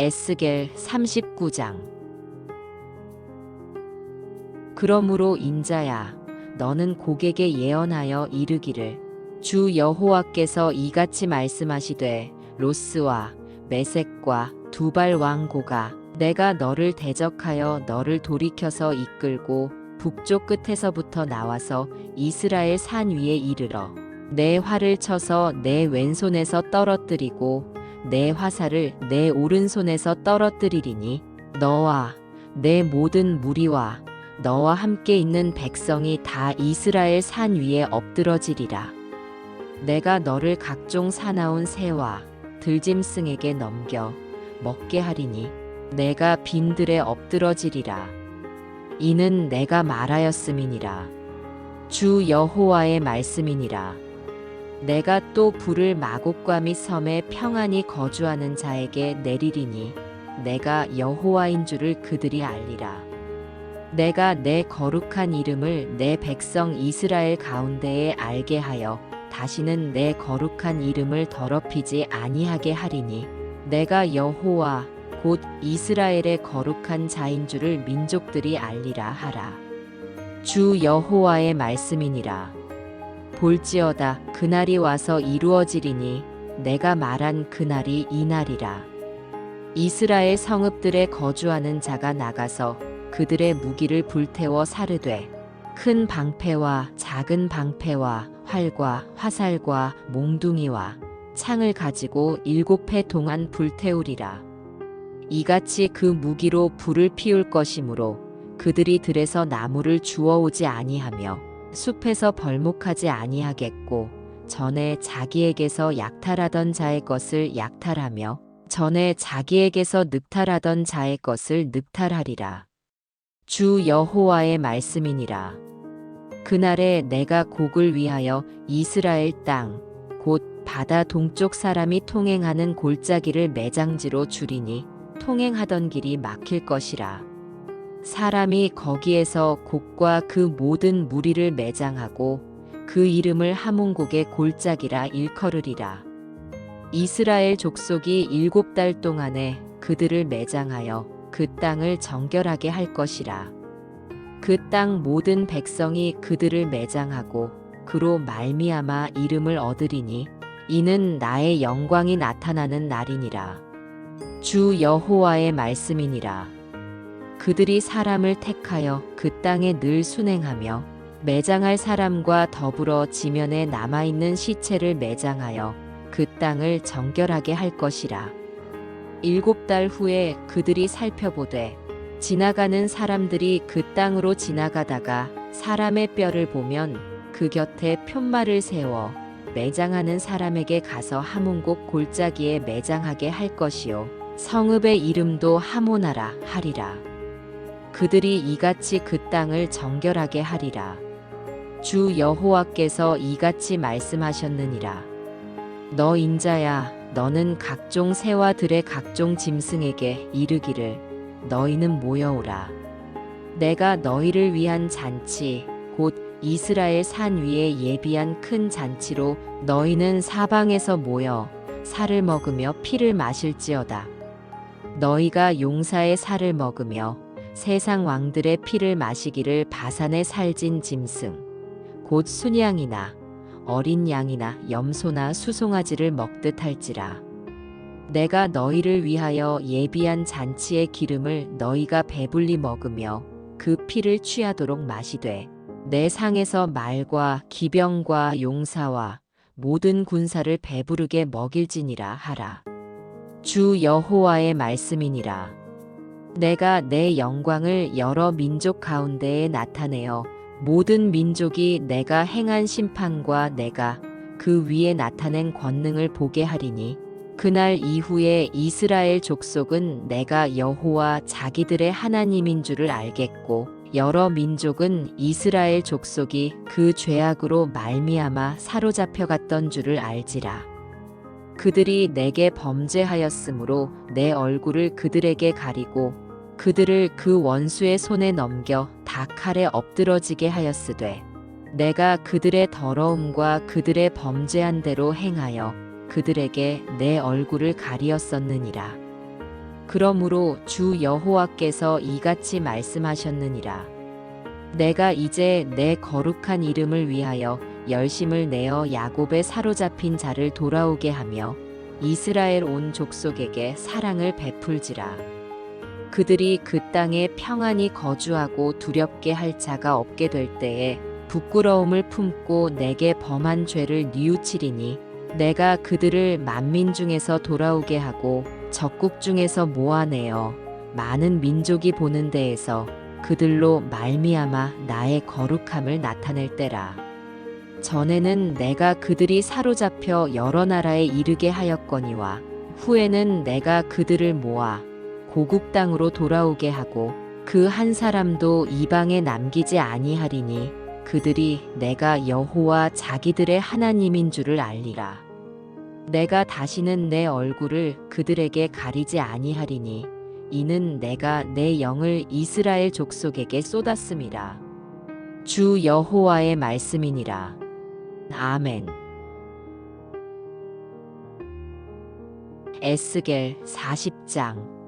에스겔 39장. 그러므로 인자야 너는 고객에 예언하여 이르기를 주 여호와께서 이같이 말씀하시되 로스와 메색과 두발 왕고가 내가 너를 대적하여 너를 돌이켜서 이끌고 북쪽 끝에서부터 나와서 이스라엘 산 위에 이르러 내 활을 쳐서 내 왼손에서 떨어뜨리고 내 화살을 내 오른손에서 떨어뜨리리니 너와 내 모든 무리와 너와 함께 있는 백성이 다 이스라엘 산 위에 엎드러지리라. 내가 너를 각종 사나운 새와 들짐승에게 넘겨 먹게 하리니 내가 빈들에 엎드러지리라. 이는 내가 말하였음이니라. 주 여호와의 말씀이니라. 내가 또 불을 마곡과 및 섬에 평안히 거주하는 자에게 내리리니 내가 여호와인 줄을 그들이 알리라. 내가 내 거룩한 이름을 내 백성 이스라엘 가운데에 알게 하여 다시는 내 거룩한 이름을 더럽히지 아니하게 하리니 내가 여호와 곧 이스라엘의 거룩한 자인 줄을 민족들이 알리라 하라. 주 여호와의 말씀이니라. 볼지어다 그날이 와서 이루어지리니 내가 말한 그날이 이날이라. 이스라엘 성읍들에 거주하는 자가 나가서 그들의 무기를 불태워 사르되 큰 방패와 작은 방패와 활과 화살과 몽둥이와 창을 가지고 일곱 해 동안 불태우리라. 이같이 그 무기로 불을 피울 것이므로 그들이 들에서 나무를 주워오지 아니하며 숲에서 벌목하지 아니하겠고 전에 자기에게서 약탈하던 자의 것을 약탈하며 전에 자기에게서 늑탈하던 자의 것을 늑탈하리라. 주 여호와의 말씀이니라. 그날에 내가 곡을 위하여 이스라엘 땅, 곧 바다 동쪽 사람이 통행하는 골짜기를 매장지로 줄이니 통행하던 길이 막힐 것이라. 사람이 거기에서 곡과 그 모든 무리를 매장하고 그 이름을 하몬곡의 골짜기라 일컬으리라. 이스라엘 족속이 일곱 달 동안에 그들을 매장하여 그 땅을 정결하게 할 것이라. 그 땅 모든 백성이 그들을 매장하고 그로 말미암아 이름을 얻으리니 이는 나의 영광이 나타나는 날이니라. 주 여호와의 말씀이니라. 그들이 사람을 택하여 그 땅에 늘 순행하며 매장할 사람과 더불어 지면에 남아있는 시체를 매장하여 그 땅을 정결하게 할 것이라. 일곱 달 후에 그들이 살펴보되 지나가는 사람들이 그 땅으로 지나가다가 사람의 뼈를 보면 그 곁에 편말을 세워 매장하는 사람에게 가서 하몬곡 골짜기에 매장하게 할 것이요 성읍의 이름도 하모나라 하리라. 그들이 이같이 그 땅을 정결하게 하리라. 주 여호와께서 이같이 말씀하셨느니라. 너 인자야, 너는 각종 새와 들의 각종 짐승에게 이르기를 너희는 모여오라. 내가 너희를 위한 잔치, 곧 이스라엘 산 위에 예비한 큰 잔치로 너희는 사방에서 모여 살을 먹으며 피를 마실지어다. 너희가 용사의 살을 먹으며 세상 왕들의 피를 마시기를 바산에 살진 짐승, 곧 순양이나 어린 양이나 염소나 수송아지를 먹듯 할지라. 내가 너희를 위하여 예비한 잔치의 기름을 너희가 배불리 먹으며 그 피를 취하도록 마시되 내 상에서 말과 기병과 용사와 모든 군사를 배부르게 먹일지니라 하라. 주 여호와의 말씀이니라. 내가 내 영광을 여러 민족 가운데에 나타내어 모든 민족이 내가 행한 심판과 내가 그 위에 나타낸 권능을 보게 하리니 그날 이후에 이스라엘 족속은 내가 여호와 자기들의 하나님인 줄을 알겠고 여러 민족은 이스라엘 족속이 그 죄악으로 말미암아 사로잡혀 갔던 줄을 알지라 그들이 내게 범죄하였으므로 내 얼굴을 그들에게 가리고 그들을 그 원수의 손에 넘겨 다 칼에 엎드러지게 하였으되 내가 그들의 더러움과 그들의 범죄한 대로 행하여 그들에게 내 얼굴을 가리었었느니라 그러므로 주 여호와께서 이같이 말씀하셨느니라. 내가 이제 내 거룩한 이름을 위하여 열심을 내어 야곱에 사로잡힌 자를 돌아오게 하며 이스라엘 온 족속에게 사랑을 베풀지라. 그들이 그 땅에 평안히 거주하고 두렵게 할 자가 없게 될 때에 부끄러움을 품고 내게 범한 죄를 뉘우치리니 내가 그들을 만민 중에서 돌아오게 하고 적국 중에서 모아내어 많은 민족이 보는 데에서 그들로 말미암아 나의 거룩함을 나타낼 때라. 전에는 내가 그들이 사로잡혀 여러 나라에 이르게 하였거니와 후에는 내가 그들을 모아 고국 땅으로 돌아오게 하고 그 한 사람도 이방에 남기지 아니하리니 그들이 내가 여호와 자기들의 하나님인 줄을 알리라. 내가 다시는 내 얼굴을 그들에게 가리지 아니하리니 이는 내가 내 영을 이스라엘 족속에게 쏟았음이라. 주 여호와의 말씀이니라. 아멘. 에스겔 40장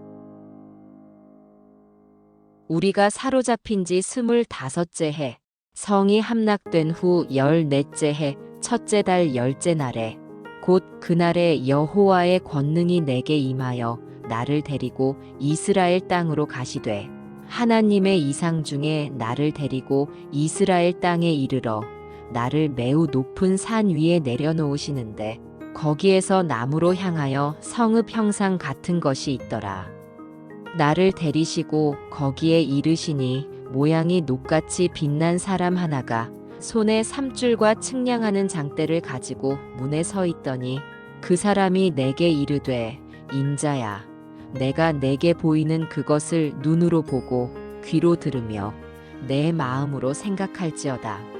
우리가 사로잡힌 지 스물다섯째 해, 성이 함락된 후 열넷째 해, 첫째 달 열째 날에, 곧 그날에 여호와의 권능이 내게 임하여 나를 데리고 이스라엘 땅으로 가시되, 하나님의 이상 중에 나를 데리고 이스라엘 땅에 이르러 나를 매우 높은 산 위에 내려놓으시는데 거기에서 나무로 향하여 성읍 형상 같은 것이 있더라. 나를 데리시고 거기에 이르시니 모양이 녹같이 빛난 사람 하나가 손에 삼줄과 측량하는 장대를 가지고 문에 서 있더니 그 사람이 내게 이르되 인자야 내가 내게 보이는 그것을 눈으로 보고 귀로 들으며 내 마음으로 생각할지어다.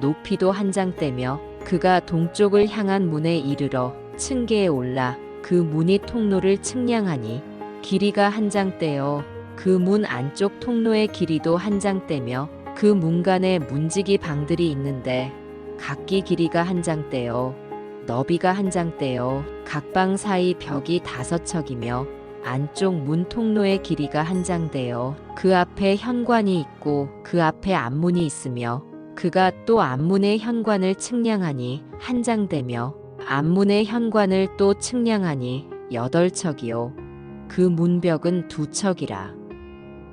높이도 한 장대며 그가 동쪽을 향한 문에 이르러 층계에 올라 그 문이 통로를 측량하니 길이가 한 장대요. 그문 안쪽 통로의 길이도 한 장대며 그 문간에 문지기 방들이 있는데 각기 길이가 한 장대요. 너비가 한 장대요. 각방 사이 벽이 다섯 척이며 안쪽 문 통로의 길이가 한 장대요. 그 앞에 현관이 있고 그 앞에 앞문이 있으며 그가 또 앞문의 현관을 측량하니 한 장대며 앞문의 현관을 또 측량하니 여덟 척이요. 그 문벽은 두 척이라.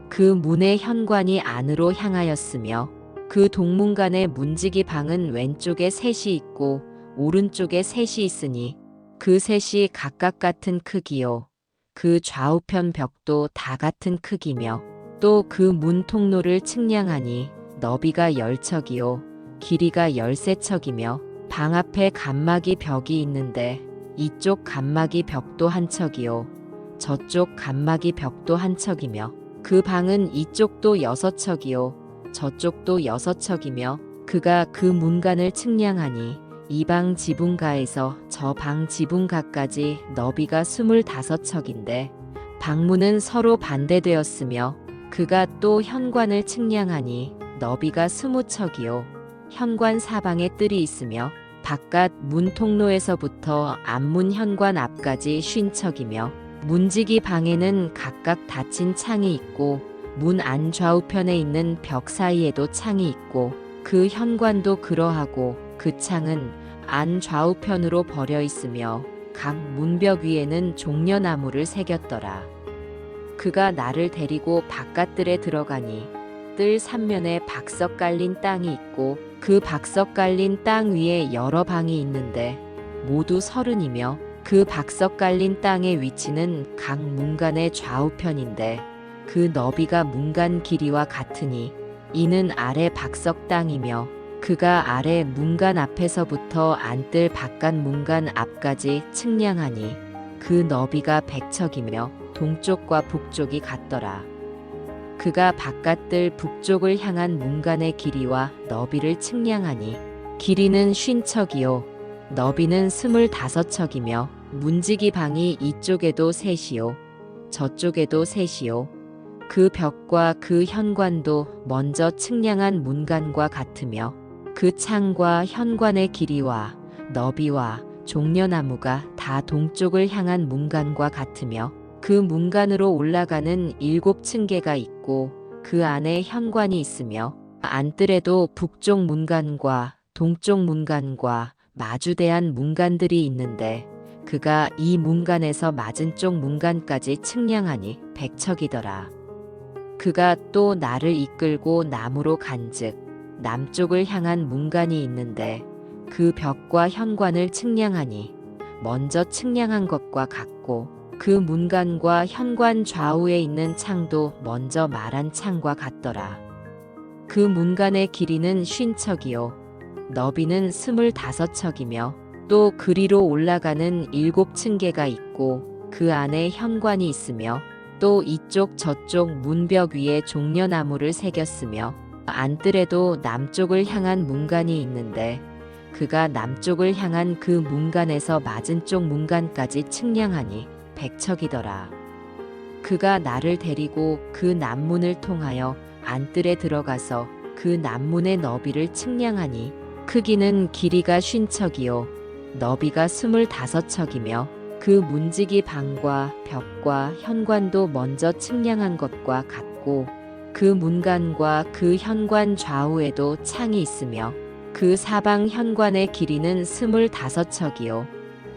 그 문의 현관이 안으로 향하였으며 그 동문간의 문지기 방은 왼쪽에 셋이 있고 오른쪽에 셋이 있으니 그 셋이 각각 같은 크기요. 그 좌우편 벽도 다 같은 크기며 또 그 문 통로를 측량하니 너비가 열 척이요. 길이가 열세 척이며 방 앞에 간막이 벽이 있는데 이쪽 간막이 벽도 한 척이요. 저쪽 간막이 벽도 한 척이며 그 방은 이쪽도 여섯 척이요. 저쪽도 여섯 척이며 그가 그 문간을 측량하니 이 방 지붕가에서 저 방 지붕가까지 너비가 스물다섯 척인데 방문은 서로 반대되었으며 그가 또 현관을 측량하니 너비가 스무 척이요 현관 사방에 뜰이 있으며 바깥 문 통로에서부터 앞문 현관 앞까지 쉰 척이며 문지기 방에는 각각 닫힌 창이 있고 문 안 좌우편에 있는 벽 사이에도 창이 있고 그 현관도 그러하고 그 창은 안 좌우편으로 버려 있으며 각 문벽 위에는 종려나무를 새겼더라. 그가 나를 데리고 바깥들에 들어가니 뜰 삼면에 박석 깔린 땅이 있고 그 박석 깔린 땅 위에 여러 방이 있는데 모두 서른이며 그 박석 깔린 땅의 위치는 각 문간의 좌우편인데 그 너비가 문간 길이와 같으니 이는 아래 박석 땅이며 그가 아래 문간 앞에서부터 안뜰 바깥 문간 앞까지 측량하니 그 너비가 백척이며 동쪽과 북쪽이 같더라. 그가 바깥들 북쪽을 향한 문간의 길이와 너비를 측량하니 길이는 쉰 척이요 너비는 스물다섯 척이며 문지기 방이 이쪽에도 셋이요 저쪽에도 셋이요. 그 벽과 그 현관도 먼저 측량한 문간과 같으며 그 창과 현관의 길이와 너비와 종려나무가 다 동쪽을 향한 문간과 같으며 그 문간으로 올라가는 일곱 층계가 있고 그 안에 현관이 있으며 안뜰에도 북쪽 문간과 동쪽 문간과 마주대한 문간들이 있는데 그가 이 문간에서 맞은 쪽 문간까지 측량하니 백척이더라. 그가 또 나를 이끌고 남으로 간즉 남쪽을 향한 문간이 있는데 그 벽과 현관을 측량하니 먼저 측량한 것과 같고 그 문간과 현관 좌우에 있는 창도 먼저 말한 창과 같더라. 그 문간의 길이는 쉰 척이요 너비는 스물다섯 척이며 또 그리로 올라가는 일곱 층계가 있고 그 안에 현관이 있으며 또 이쪽 저쪽 문벽 위에 종려나무를 새겼으며 안뜰에도 남쪽을 향한 문간이 있는데 그가 남쪽을 향한 그 문간에서 맞은 쪽 문간까지 측량하니 백척이더라. 그가 나를 데리고 그 남문을 통하여 안뜰에 들어가서 그 남문의 너비를 측량하니 크기는 길이가 쉰 척이요 너비가 스물다섯 척이며 그 문지기 방과 벽과 현관도 먼저 측량한 것과 같고 그 문간과 그 현관 좌우에도 창이 있으며 그 사방 현관의 길이는 스물다섯 척이요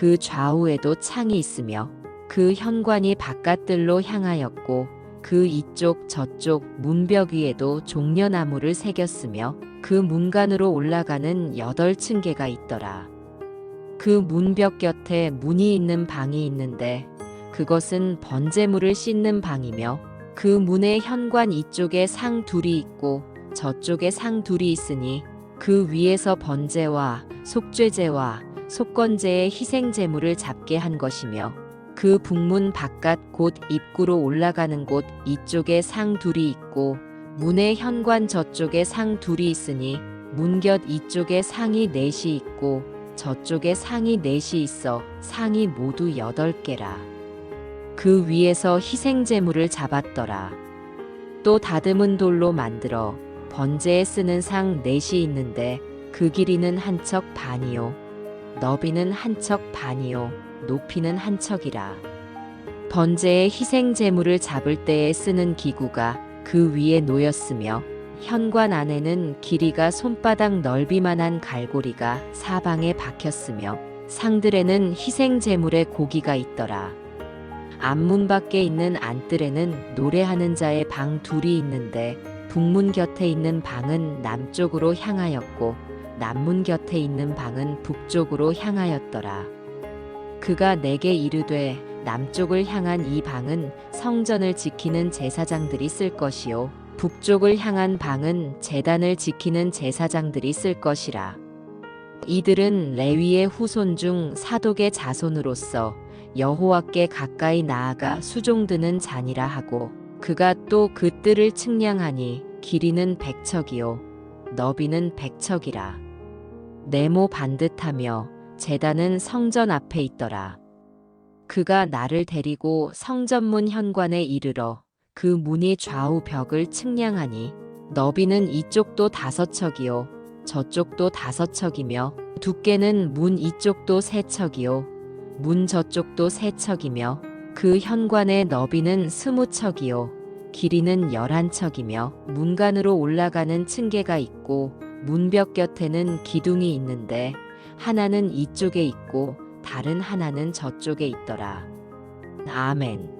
그 좌우에도 창이 있으며 그 현관이 바깥들로 향하였고 그 이쪽 저쪽 문벽 위에도 종려나무를 새겼으며 그 문간으로 올라가는 여덟 층계가 있더라. 그 문벽 곁에 문이 있는 방이 있는데 그것은 번제물을 씻는 방이며 그 문의 현관 이쪽에 상 둘이 있고 저쪽에 상 둘이 있으니 그 위에서 번제와 속죄제와 속건제의 희생 제물을 잡게 한 것이며 그 북문 바깥 곧 입구로 올라가는 곳 이쪽에 상 둘이 있고 문의 현관 저쪽에 상 둘이 있으니 문곁 이쪽에 상이 넷이 있고 저쪽에 상이 넷이 있어 상이 모두 여덟 개라. 그 위에서 희생 제물을 잡았더라. 또 다듬은 돌로 만들어 번제에 쓰는 상 넷이 있는데 그 길이는 한 척 반이요. 너비는 한 척 반이요. 높이는 한 척이라. 번제의 희생 제물을 잡을 때에 쓰는 기구가 그 위에 놓였으며 현관 안에는 길이가 손바닥 넓이만한 갈고리가 사방에 박혔으며 상들에는 희생 제물의 고기가 있더라. 앞문 밖에 있는 안뜰에는 노래하는 자의 방 둘이 있는데 북문 곁에 있는 방은 남쪽으로 향하였고 남문 곁에 있는 방은 북쪽으로 향하였더라. 그가 내게 이르되 남쪽을 향한 이 방은 성전을 지키는 제사장들이 쓸 것이요 북쪽을 향한 방은 제단을 지키는 제사장들이 쓸 것이라. 이들은 레위의 후손 중 사독의 자손으로서 여호와께 가까이 나아가 수종드는 잔이라 하고 그가 또 그 뜰을 측량하니 길이는 백척이요 너비는 백척이라. 네모 반듯하며 제단은 성전 앞에 있더라. 그가 나를 데리고 성전문 현관에 이르러 그 문이 좌우 벽을 측량하니 너비는 이쪽도 다섯 척이요 저쪽도 다섯 척이며 두께는 문 이쪽도 세 척이요 문 저쪽도 세 척이며 그 현관의 너비는 스무 척이요 길이는 열한 척이며 문간으로 올라가는 층계가 있고 문벽 곁에는 기둥이 있는데 하나는 이쪽에 있고 다른 하나는 저쪽에 있더라. 아멘.